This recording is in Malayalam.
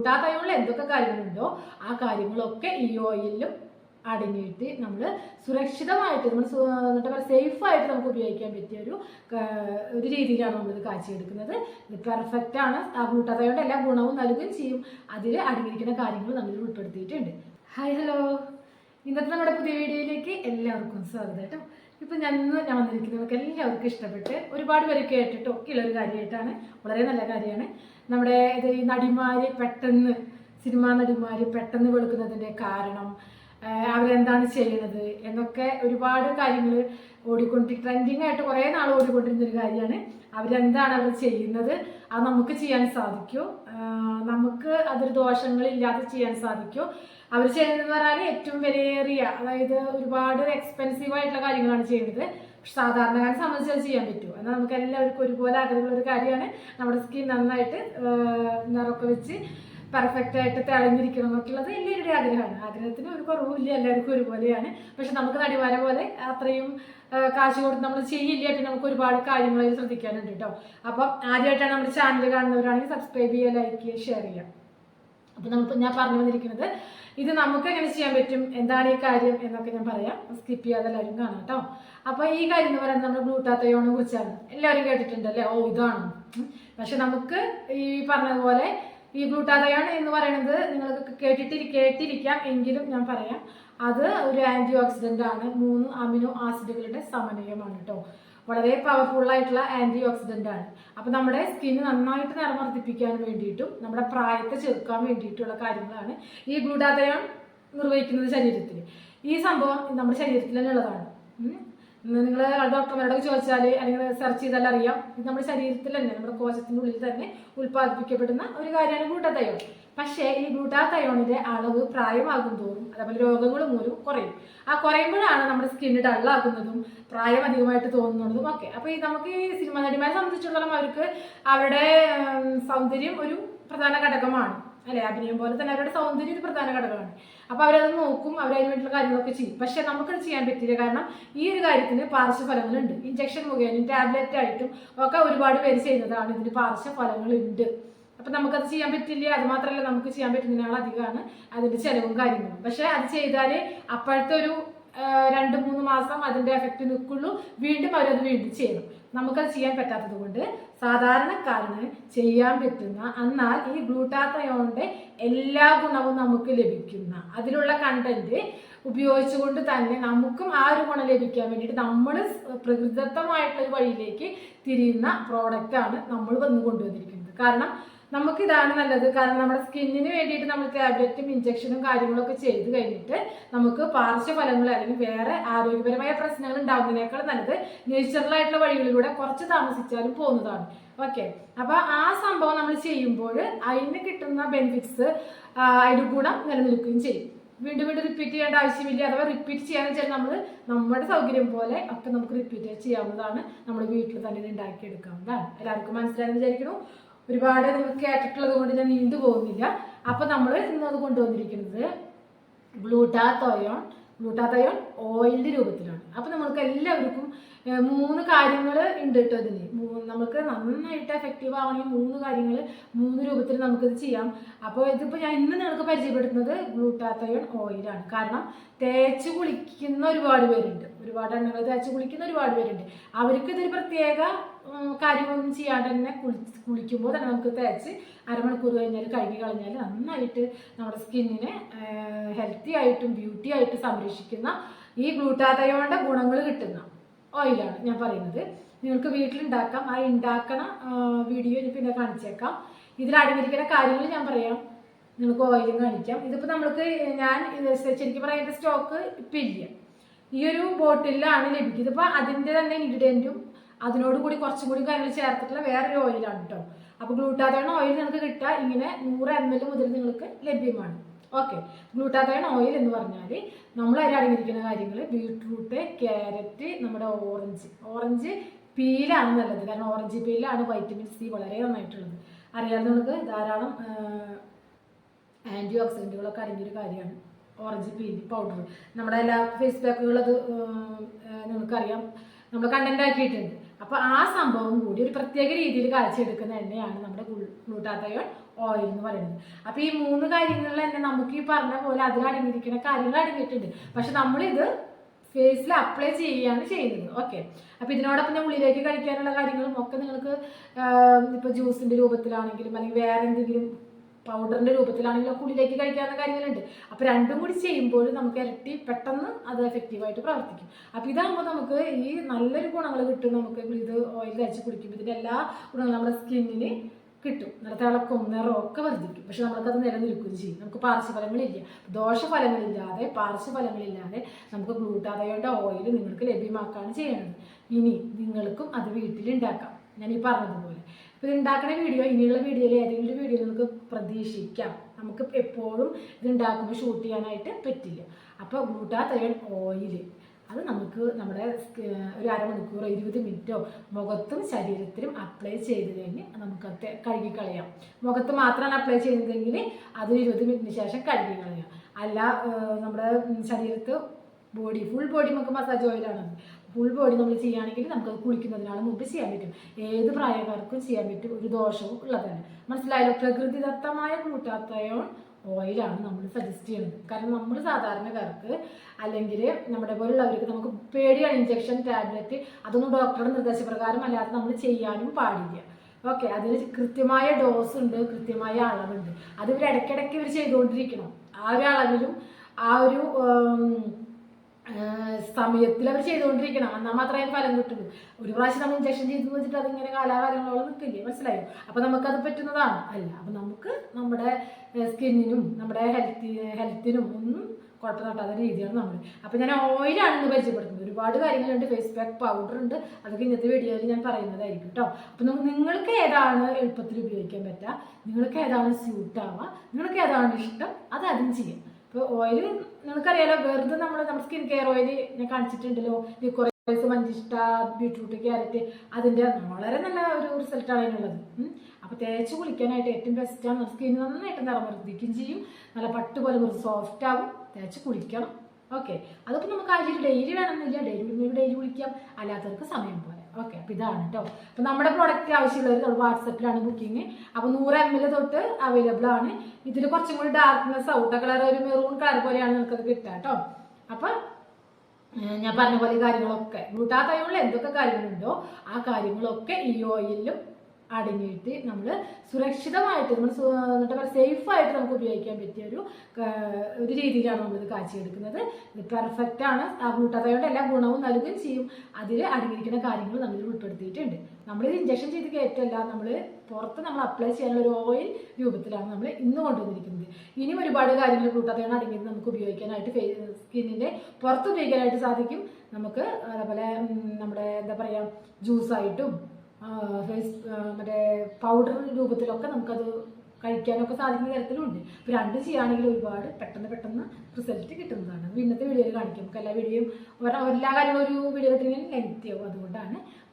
ഗ്ലൂട്ടാത്തയോണിൽ എന്തൊക്കെ കാര്യങ്ങളുണ്ടോ ആ കാര്യങ്ങളൊക്കെ ഈ ഓയിലിലും അടങ്ങിയിട്ട് നമ്മൾ സുരക്ഷിതമായിട്ട് നമ്മൾ എന്നിട്ട് പറയുക സേഫായിട്ട് നമുക്ക് ഉപയോഗിക്കാൻ പറ്റിയ ഒരു ഒരു രീതിയിലാണ് നമ്മളിത് കാച്ചിയെടുക്കുന്നത്. ഇത് പെർഫെക്റ്റ് ആണ്. ആ കൂട്ടാത്തയുടെ എല്ലാ ഗുണവും നൽകുകയും ചെയ്യും. അതിൽ അടങ്ങിയിരിക്കുന്ന കാര്യങ്ങൾ നമ്മൾ ഉൾപ്പെടുത്തിയിട്ടുണ്ട്. ഹായ് ഹലോ ഇന്നത്തെ നമ്മുടെ പുതിയ വീഡിയോയിലേക്ക് എല്ലാവർക്കും സ്വാഗതം കേട്ടോ. ഇപ്പം ഞാൻ ഇന്ന് ഞാൻ വന്നിരിക്കുന്നവർക്ക് എല്ലാവർക്കും ഇഷ്ടപ്പെട്ട് ഒരുപാട് പേര് കേട്ടിട്ടോ ഒരു കാര്യമായിട്ടാണ്. വളരെ നല്ല കാര്യമാണ്. നമ്മുടെ ഈ നടിമാര് പെട്ടെന്ന് സിനിമാ നടിമാര് പെട്ടെന്ന് വെളുക്കുന്നതിന്റെ കാരണം അവരെന്താണ് ചെയ്യുന്നത് എന്നൊക്കെ ഒരുപാട് കാര്യങ്ങൾ ഓടിക്കൊണ്ടി ട്രെൻഡിങ് ആയിട്ട് കുറേ നാൾ ഓടിക്കൊണ്ടിരുന്ന ഒരു കാര്യമാണ്. അവരെന്താണ് അവർ ചെയ്യുന്നത്? അത് നമുക്ക് ചെയ്യാൻ സാധിക്കുമോ നമുക്ക് അതൊരു ദോഷങ്ങളില്ലാതെ ചെയ്യാൻ സാധിക്കുമോ അവർ ചെയ്യുന്നതെന്ന് പറഞ്ഞാൽ ഏറ്റവും വിലയേറിയ അതായത് ഒരുപാട് എക്സ്പെൻസീവ് ആയിട്ടുള്ള കാര്യങ്ങളാണ് ചെയ്യുന്നത്. സാധാരണക്കാരെ സംബന്ധിച്ച് അത് ചെയ്യാൻ പറ്റുമോ? എന്നാൽ നമുക്ക് എല്ലാവർക്കും ഒരുപോലെ ആഗ്രഹമുള്ള ഒരു കാര്യമാണ്. നമ്മുടെ സ്കിൻ നന്നായിട്ട് നിറക്കെ വെച്ച് പെർഫെക്റ്റ് ആയിട്ട് തിളങ്ങിയിരിക്കണം എന്നൊക്കെയുള്ളത് എല്ലാവരുടെയും ആഗ്രഹമാണ്. ആഗ്രഹത്തിന് ഒരു കുറവുമില്ല എല്ലാവർക്കും ഒരുപോലെയാണ്. പക്ഷെ നമുക്ക് നടിമാരെ പോലെ അത്രയും കാശ് കൊടുത്ത് നമ്മൾ ചെയ്യില്ല പിന്നെ നമുക്ക് ഒരുപാട് കാര്യങ്ങൾ ശ്രദ്ധിക്കാനുണ്ട് കേട്ടോ. അപ്പം ആദ്യമായിട്ടാണ് നമ്മുടെ ചാനൽ കാണുന്നവരാണെങ്കിൽ സബ്സ്ക്രൈബ് ചെയ്യുക ലൈക്ക് ചെയ്യുക ഷെയർ ചെയ്യുക. അപ്പം നമുക്ക് ഞാൻ പറഞ്ഞു വന്നിരിക്കുന്നത് ഇത് നമുക്ക് എങ്ങനെ ചെയ്യാൻ പറ്റും? എന്താണ് ഈ കാര്യം എന്നൊക്കെ ഞാൻ പറയാം. സ്കിപ്പ് ചെയ്യാതെ എല്ലാവരും കാണാം കേട്ടോ. അപ്പോൾ ഈ കാര്യം എന്ന് പറയുന്നത് നമ്മൾ ഗ്ലൂട്ടാത്തയോണെ കുറിച്ചാണ്. എല്ലാവരും കേട്ടിട്ടുണ്ടല്ലേ? ഓ ഇതാണ്. പക്ഷെ നമുക്ക് ഈ പറഞ്ഞതുപോലെ ഈ ഗ്ലൂട്ടാതയോൺ എന്ന് പറയുന്നത് നിങ്ങൾക്ക് കേട്ടിട്ട് കേട്ടിരിക്കാം എങ്കിലും ഞാൻ പറയാം. അത് ഒരു ആന്റി ഓക്സിഡന്റ് ആണ്. മൂന്ന് അമിനോ ആസിഡുകളുടെ സമന്വയമാണ് കേട്ടോ. വളരെ പവർഫുൾ ആയിട്ടുള്ള ആന്റി ഓക്സിഡന്റ് ആണ്. അപ്പൊ നമ്മുടെ സ്കിന്ന് നന്നായിട്ട് നിറം വർദ്ധിപ്പിക്കാൻ വേണ്ടിയിട്ടും നമ്മുടെ പ്രായത്തെ ചെറുക്കാൻ വേണ്ടിയിട്ടുള്ള കാര്യങ്ങളാണ് ഈ ഗ്ലൂട്ടാതയോൺ നിർവഹിക്കുന്നത് ശരീരത്തിൽ ഈ സംഭവം നമ്മുടെ ശരീരത്തിൽ തന്നെ ഉള്ളതാണ്. നിങ്ങൾ ഡോക്ടർമാരോട് ചോദിച്ചാൽ അല്ലെങ്കിൽ സെർച്ച് ചെയ്താൽ അറിയാം ഇത് നമ്മുടെ ശരീരത്തിൽ തന്നെ നമ്മുടെ കോശത്തിന്റെ ഉള്ളിൽ തന്നെ ഉൽപ്പാദിപ്പിക്കപ്പെടുന്ന ഒരു കാര്യമാണ് ഗ്ലൂട്ടാതയോൺ പക്ഷേ ഈ ഗ്ലൂട്ടാതയോണിന്റെ അളവ് പ്രായമാകും തോറും അതേപോലെ രോഗങ്ങൾ മൂലം കുറയും. ആ കുറയുമ്പോഴാണ് നമ്മുടെ സ്കിന്ന് ഡള്ളാക്കുന്നതും പ്രായം അധികമായിട്ട് തോന്നുന്നതും ഒക്കെ. അപ്പോൾ ഈ നമുക്ക് ഈ സിനിമ നടിമാരെ സംബന്ധിച്ചിടത്തോളം അവർക്ക് അവരുടെ സൗന്ദര്യം ഒരു പ്രധാന ഘടകമാണ്. അല്ലെ? അഭിനയം പോലെ തന്നെ അവരുടെ സൗന്ദര്യം ഒരു പ്രധാന ഘടകമാണ്. അപ്പോൾ അവരത് നോക്കും അവരതിന് വേണ്ടിയുള്ള കാര്യങ്ങളൊക്കെ ചെയ്യും. പക്ഷെ നമുക്കത് ചെയ്യാൻ പറ്റില്ല. കാരണം ഈ ഒരു കാര്യത്തിന് പാർശ്വഫലങ്ങളുണ്ട് ഇഞ്ചക്ഷൻ മുഖേനയും ടാബ്ലറ്റ് ആയിട്ടും ഒക്കെ ഒരുപാട് പേര് ചെയ്യുന്നതാണ് ഇതിന് പാർശ്വഫലങ്ങളുണ്ട് അപ്പം നമുക്കത് ചെയ്യാൻ പറ്റില്ല? അത് മാത്രമല്ല നമുക്ക് ചെയ്യാൻ പറ്റുന്നതിനേക്കാൾ അധികമാണ് അതിന്റെ ചിലവും കാര്യങ്ങളും. പക്ഷേ അത് ചെയ്താൽ അപ്പോഴത്തെ ഒരു രണ്ട് മൂന്ന് മാസം അതിന്റെ എഫക്റ്റ് നിൽക്കുള്ളൂ. വീണ്ടും അവരത് വീണ്ടും ചെയ്യണം. നമുക്കത് ചെയ്യാൻ പറ്റാത്തത് കൊണ്ട് സാധാരണക്കാരന് ചെയ്യാൻ പറ്റുന്ന എന്നാൽ ഈ ഗ്ലൂട്ടാത്തയോണിന്റെ എല്ലാ ഗുണവും നമുക്ക് ലഭിക്കുന്ന അതിലുള്ള കണ്ടന്റ് ഉപയോഗിച്ചുകൊണ്ട് തന്നെ നമുക്കും ആ ഒരു ഗുണം ലഭിക്കാൻ വേണ്ടിയിട്ട് നമ്മൾ പ്രകൃതിദത്തമായിട്ടുള്ള ഒരു വഴിയിലേക്ക് തിരിയുന്ന പ്രോഡക്റ്റാണ് നമ്മൾ വന്നു കൊണ്ടുവന്നിരിക്കുന്നത്. കാരണം നമുക്ക് ഇതാണ് നല്ലത്. കാരണം നമ്മുടെ സ്കിന്നിന് വേണ്ടിയിട്ട് നമ്മൾ ടാബ്ലറ്റും ഇഞ്ചക്ഷനും കാര്യങ്ങളൊക്കെ ചെയ്ത് കഴിഞ്ഞിട്ട് നമുക്ക് പാർശ്വഫലങ്ങൾ അല്ലെങ്കിൽ വേറെ ആരോഗ്യപരമായ പ്രശ്നങ്ങൾ ഉണ്ടാകുന്നതിനേക്കാൾ നല്ലത് നേച്ചുറൽ ആയിട്ടുള്ള വഴികളിലൂടെ കുറച്ച് താമസിച്ചാലും പോകുന്നതാണ്. ഓക്കെ അപ്പൊ ആ സംഭവം നമ്മൾ ചെയ്യുമ്പോൾ അതിന് കിട്ടുന്ന ബെനിഫിറ്റ്സ് അതിന് ഗുണം നിലനിൽക്കുകയും ചെയ്യും. വീണ്ടും വീണ്ടും റിപ്പീറ്റ് ചെയ്യേണ്ട ആവശ്യമില്ല. അഥവാ റിപ്പീറ്റ് ചെയ്യാന്ന് വെച്ചാൽ നമ്മൾ നമ്മുടെ സൗകര്യം പോലെ ഒക്കെ നമുക്ക് റിപ്പീറ്റ് ചെയ്യാവുന്നതാണ്. നമ്മൾ വീട്ടിൽ തന്നെ ഉണ്ടാക്കിയെടുക്കാവുന്നതാണ്. എല്ലാവർക്കും മനസ്സിലായെന്ന് വിചാരിക്കുന്നു. ഒരുപാട് നിങ്ങൾ കേട്ടിട്ടുള്ളത് കൊണ്ട് ഞാൻ നീണ്ടു പോകുന്നില്ല. അപ്പൊ നമ്മൾ ഇന്ന് അത് കൊണ്ടുവന്നിരിക്കുന്നത് ഗ്ലൂട്ടാത്തോയോൺ ഗ്ലൂട്ടാത്തോയോൺ ഓയിലിന്റെ രൂപത്തിലാണ്. അപ്പൊ നമ്മൾക്ക് എല്ലാവർക്കും മൂന്ന് കാര്യങ്ങൾ ഉണ്ട് കേട്ടോ ഇതിന് നമുക്ക് നന്നായിട്ട് എഫക്റ്റീവ് ആവണമെങ്കിൽ മൂന്ന് കാര്യങ്ങൾ മൂന്ന് രൂപത്തിൽ നമുക്കിത് ചെയ്യാം. അപ്പോൾ ഇതിപ്പോൾ ഞാൻ ഇന്ന് നിങ്ങൾക്ക് പരിചയപ്പെടുത്തുന്നത് ഗ്ലൂട്ടാത്തോയോൺ ഓയിലാണ്. കാരണം തേച്ച് കുളിക്കുന്ന ഒരുപാട് പേരുണ്ട്. ഒരുപാട് എണ്ണകൾ തേച്ച് കുളിക്കുന്ന ഒരുപാട് പേരുണ്ട്. അവർക്ക് ഇതൊരു പ്രത്യേക ഉം, കാര്യമൊന്നും ചെയ്യാണ്ട് തന്നെ കുളി കുളിക്കുമ്പോൾ തന്നെ നമുക്ക് തേച്ച് അരമണിക്കൂർ കഴിഞ്ഞാൽ കഴുകി കളഞ്ഞാൽ നന്നായിട്ട് നമ്മുടെ സ്കിന്നിനെ ഹെൽത്തി ആയിട്ടും ബ്യൂട്ടി ആയിട്ടും സംരക്ഷിക്കുന്ന ഈ ഗ്ലൂട്ടാതയോടെ ഗുണങ്ങൾ കിട്ടുന്ന ഓയിലാണ് ഞാൻ പറയുന്നത്. നിങ്ങൾക്ക് വീട്ടിലുണ്ടാക്കാം. ആ ഉണ്ടാക്കണ വീഡിയോ ഇനി പിന്നെ കാണിച്ചേക്കാം. ഇതിൽ അടങ്ങിയിരിക്കുന്ന കാര്യങ്ങൾ ഞാൻ പറയാം. നിങ്ങൾക്ക് ഓയിലും കാണിക്കാം. ഇതിപ്പോൾ നമ്മൾക്ക് ഞാൻ ശരിക്കും പറയുന്ന സ്റ്റോക്ക് ഇപ്പം ഇല്ല. ഈ ഒരു ബോട്ടിലാണ് ലഭിക്കുന്നത് ഇതിപ്പോൾ അതിന്റെ തന്നെ ഇൻഗ്രീഡിയന്റും അതിനോട് കൂടി കുറച്ചും കൂടി കാര്യങ്ങൾ ചേർത്തിട്ടുള്ള വേറൊരു ഓയിലാണ് കേട്ടോ അപ്പോൾ ഗ്ലൂട്ടാതയോൺ ഓയിൽ നിങ്ങൾക്ക് കിട്ടുക ഇങ്ങനെ നൂറ് എം എൽ മുതൽ നിങ്ങൾക്ക് ലഭ്യമാണ്. ഓക്കെ ഗ്ലൂട്ടാതയൺ ഓയിൽ എന്ന് പറഞ്ഞാൽ നമ്മൾ അതിൽ അടങ്ങിയിരിക്കുന്ന കാര്യങ്ങൾ ബീട്രൂട്ട് ക്യാരറ്റ് നമ്മുടെ ഓറഞ്ച് ഓറഞ്ച് പീലാണ് നല്ലത്. കാരണം ഓറഞ്ച് പീലാണ് വൈറ്റമിൻ സി വളരെ നന്നായിട്ടുള്ളത്. അറിയാതെ നമുക്ക് ധാരാളം ആന്റി ഓക്സിഡന്റുകളൊക്കെ അടങ്ങിയൊരു കാര്യമാണ് ഓറഞ്ച് പീൽ പൗഡർ നമ്മുടെ എല്ലാ ഫേസ് പാക്കുകളത് നിങ്ങൾക്കറിയാം. നമ്മൾ കണ്ടന്റ് ആക്കിയിട്ടുണ്ട്. അപ്പോൾ ആ സംഭവം കൂടി ഒരു പ്രത്യേക രീതിയിൽ കാഴ്ചയെടുക്കുന്ന എണ്ണയാണ് നമ്മുടെ ഗ്ലൂട്ടാത്തയോൺ ഓയിൽ എന്ന് പറയുന്നത്. അപ്പൊ ഈ മൂന്ന് കാര്യങ്ങളിൽ തന്നെ നമുക്ക് ഈ പറഞ്ഞ പോലെ അതിലടങ്ങിയിരിക്കുന്ന കാര്യങ്ങൾ അടങ്ങിയിട്ടുണ്ട്. പക്ഷെ നമ്മളിത് ഫേസിൽ അപ്ലൈ ചെയ്യുകയാണ് ചെയ്യുന്നത്. ഓക്കെ അപ്പൊ ഇതിനോടൊപ്പം ഞാൻ ഉള്ളിലേക്ക് കഴിക്കാനുള്ള കാര്യങ്ങളും ഒക്കെ നിങ്ങൾക്ക് ഇപ്പൊ ജ്യൂസിന്റെ രൂപത്തിലാണെങ്കിലും അല്ലെങ്കിൽ വേറെ എന്തെങ്കിലും പൗഡറിന്റെ രൂപത്തിലാണെങ്കിലും ഉള്ളിലേക്ക് കഴിക്കാവുന്ന കാര്യങ്ങളുണ്ട്. അപ്പൊ രണ്ടും കൂടി ചെയ്യുമ്പോൾ നമുക്ക് ഇരട്ടി പെട്ടെന്ന് അത് എഫക്റ്റീവായിട്ട് പ്രവർത്തിക്കും. അപ്പൊ ഇതാകുമ്പോൾ നമുക്ക് ഈ നല്ലൊരു ഗുണങ്ങൾ കിട്ടും നമുക്ക്. ഇത് ഓയിൽ കഴിച്ച് കുടിക്കുമ്പോൾ ഇതിന്റെ എല്ലാ ഗുണങ്ങളും നമ്മുടെ സ്കിന്നിന് കിട്ടും. നല്ല തിളക്കും നിറവും ഒക്കെ വർദ്ധിക്കും പക്ഷെ നമുക്കത് നിലനിൽക്കുകയും ചെയ്യും. നമുക്ക് പാർശ്വഫലങ്ങളില്ല. ദോഷഫലങ്ങളില്ലാതെ പാർശ്വഫലങ്ങളില്ലാതെ നമുക്ക് ഗ്ലൂട്ടാതയുടെ ഓയിൽ നിങ്ങൾക്ക് ലഭ്യമാക്കുകയാണ് ചെയ്യേണ്ടത്. ഇനി നിങ്ങൾക്കും അത് വീട്ടിലുണ്ടാക്കാം. ഞാൻ ഈ പറഞ്ഞതുപോലെ. ഇത് ഉണ്ടാക്കുന്ന വീഡിയോ ഇനിയുള്ള വീഡിയോയിൽ ഏതെങ്കിലും വീഡിയോ നമുക്ക് പ്രതീക്ഷിക്കാം. നമുക്ക് എപ്പോഴും ഇത് ഉണ്ടാക്കുമ്പോൾ ഷൂട്ട് ചെയ്യാനായിട്ട് പറ്റില്ല. അപ്പോൾ ഗ്ലൂട്ടാതയോൺ ഓയിൽ അത് നമുക്ക് നമ്മുടെ ഒരു അരമണിക്കൂറോ ഇരുപത് മിനിറ്റോ മുഖത്തും ശരീരത്തിലും അപ്ലൈ ചെയ്ത് കഴിഞ്ഞ് നമുക്കത് കഴുകിക്കളയാം മുഖത്ത് മാത്രമാണ് അപ്ലൈ ചെയ്യുന്നതെങ്കിൽ അത് ഇരുപത് മിനിറ്റിന് ശേഷം കഴുകിക്കളയാം അല്ല നമ്മുടെ ശരീരത്ത് ബോഡി ഫുൾ ബോഡി നമുക്ക് മസാജ് ഓയിലാണ് ഫുൾ ബോഡി നമ്മൾ ചെയ്യുകയാണെങ്കിൽ നമുക്കത് കുളിക്കുന്നതിനാണ് മുമ്പ് ചെയ്യാൻ പറ്റും. ഏത് പ്രായക്കാർക്കും ചെയ്യാൻ പറ്റും. ഒരു ദോഷവും ഉള്ളതാണ് മനസ്സിലായല്ലോ? പ്രകൃതിദത്തമായ ഗ്ലൂട്ടാത്തയോൺ ഓയിലാണ് നമ്മൾ സജസ്റ്റ് ചെയ്യുന്നത്. കാരണം നമ്മൾ സാധാരണക്കാർക്ക് അല്ലെങ്കിൽ നമ്മുടെ പോലുള്ളവർക്ക് നമുക്ക് പേടിയാണ് ഇഞ്ചക്ഷൻ ടാബ്ലറ്റ് അതൊന്നും ഡോക്ടറുടെ നിർദ്ദേശപ്രകാരം അല്ലാതെ നമ്മൾ ചെയ്യാനും പാടില്ല. ഓക്കെ അതിന് കൃത്യമായ ഡോസ് ഉണ്ട് കൃത്യമായ അളവുണ്ട്. അത് ഇവർ ഇടയ്ക്കിടയ്ക്ക് ഇവർ ചെയ്തുകൊണ്ടിരിക്കണം. ആ ഒരു അളവിലും ആ ഒരു സമയത്തിൽ അവർ ചെയ്തുകൊണ്ടിരിക്കണം. എന്നാൽ മാത്രമേ ഫലം കിട്ടുള്ളൂ. ഒരു പ്രാവശ്യം നമ്മൾ ഇഞ്ചക്ഷൻ ചെയ്തു വെച്ചിട്ട് അതിങ്ങനെ കാലാകാലങ്ങളോളം നിൽക്കില്ലേ? മനസ്സിലായോ? അപ്പം നമുക്കത് പറ്റുന്നതാണ്. അല്ല അപ്പം നമുക്ക് നമ്മുടെ സ്കിന്നിനും നമ്മുടെ ഹെൽത്തി ഹെൽത്തിനും ഒന്നും കുഴപ്പം തട്ടാത്ത രീതിയാണ് നമ്മൾ. അപ്പം ഞാൻ ഓയിലാണ് ഇന്ന് പരിചയപ്പെടുത്തുന്നത്. ഒരുപാട് കാര്യങ്ങളുണ്ട്. ഫേസ് പാക്ക് പൗഡർ ഉണ്ട്. അതൊക്കെ ഇന്നത്തെ വീഡിയോയിൽ ഞാൻ പറയുന്നതായിരിക്കും കേട്ടോ. അപ്പം നമുക്ക് നിങ്ങൾക്ക് ഏതാണ് എളുപ്പത്തിൽ ഉപയോഗിക്കാൻ പറ്റുക? നിങ്ങൾക്ക് ഏതാണ് സ്യൂട്ടാവുക നിങ്ങൾക്ക് ഏതാണ് ഇഷ്ടം? അത് അതും ചെയ്യാം. ഇപ്പോൾ ഓയിൽ നിങ്ങൾക്കറിയാലോ വെറുതെ നമ്മൾ നമ്മുടെ സ്കിൻ കെയർ ഓയിൽ ഞാൻ കാണിച്ചിട്ടുണ്ടല്ലോ. കുറേ മഞ്ചിഷ്ട ബീട്രൂട്ട് ക്യാരറ്റ് അതിന്റെ വളരെ നല്ല ഒരു ആണ് അതിനുള്ളത്. അപ്പൊ അപ്പോൾ തേച്ച് കുളിക്കാനായിട്ട് ഏറ്റവും ബെസ്റ്റാണ് നമ്മുടെ സ്കിൻ നന്നായിട്ട് നിറം വർദ്ധിക്കുകയും ചെയ്യും. നല്ല പട്ടുപോലെ സോഫ്റ്റ് ആകും തേച്ച് കുളിക്കണം. ഓക്കെ അതൊക്കെ നമുക്ക് ആഴ്ചയിൽ ഡെയിലി വേണമെന്നില്ല. ഡെയിലി ഡെയിലി കുളിക്കാം. അല്ലാത്തവർക്ക് സമയം പോലെ. ഓക്കെ അപ്പോൾ ഇതാണ് കേട്ടോ അപ്പോൾ നമ്മുടെ പ്രോഡക്റ്റ് ആവശ്യമുള്ളവർ നമ്മൾ വാട്സപ്പിലാണ് ബുക്കിംഗ് അപ്പോൾ നൂറ് എം എൽ തൊട്ട് അവൈലബിൾ ആണ്. ഇതിൽ കുറച്ചും കൂടി ഡാർക്ക്നെസ് ഔട്ട കളർ ഒരു മെറൂൺ കളർ പോലെയാണ് നിങ്ങൾക്കത് കിട്ടുക കേട്ടോ അപ്പം ഞാൻ പറഞ്ഞ പോലെ കാര്യങ്ങളൊക്കെ. കാര്യങ്ങളൊക്കെ ഗ്ലൂട്ടാത്തയോണിൽ എന്തൊക്കെ കാര്യങ്ങളുണ്ടോ ആ കാര്യങ്ങളൊക്കെ ഈ ഓയിലും അടങ്ങിയിട്ട് നമ്മൾ സുരക്ഷിതമായിട്ട് നമ്മൾ എന്നിട്ട് പറയുക സേഫായിട്ട് നമുക്ക് ഉപയോഗിക്കാൻ പറ്റിയ ഒരു ഒരു രീതിയിലാണ് നമ്മളിത് കാച്ചിയെടുക്കുന്നത് ഇത് പെർഫെക്റ്റ് ആണ്. ആ ഗ്ലൂട്ടാത്തയോടെ എല്ലാ ഗുണവും നൽകുകയും ചെയ്യും. അതിൽ അടങ്ങിയിരിക്കുന്ന കാര്യങ്ങൾ നമ്മൾ ഉൾപ്പെടുത്തിയിട്ടുണ്ട്. നമ്മളിത് ഇഞ്ചക്ഷൻ ചെയ്ത് കയറ്റല്ല നമ്മൾ പുറത്ത് നമ്മൾ അപ്ലൈ ചെയ്യാനുള്ള ഒരു ഓയിൽ രൂപത്തിലാണ് നമ്മൾ ഇന്ന് കൊണ്ടുവന്നിരിക്കുന്നത്. ഇനിയും ഒരുപാട് കാര്യങ്ങൾ ഗ്ലൂട്ടാത്തയോൺ അടങ്ങിയത് നമുക്ക് ഉപയോഗിക്കാനായിട്ട് സ്കിന്നിന്റെ പുറത്ത് ഉപയോഗിക്കാനായിട്ട് സാധിക്കും. നമുക്ക് അതേപോലെ നമ്മുടെ എന്താ പറയുക ജ്യൂസായിട്ടും ഫേസ് മറ്റേ പൗഡർ രൂപത്തിലൊക്കെ നമുക്കത് കഴിക്കാനൊക്കെ സാധിക്കുന്ന തരത്തിലുണ്ട്. ഇപ്പോൾ രണ്ടും ചെയ്യുകയാണെങ്കിൽ ഒരുപാട് പെട്ടെന്ന് പെട്ടെന്ന് റിസൾട്ട് കിട്ടുന്നതാണ്. ഇന്നത്തെ വീഡിയോയിൽ കാണിക്കും. നമുക്ക് എല്ലാ വീഡിയോയും എല്ലാ കാര്യങ്ങളും ഒരു വീഡിയോ കിട്ടുന്നെങ്കിൽ ലെങ്തി ആവും. അതുകൊണ്ടാണ്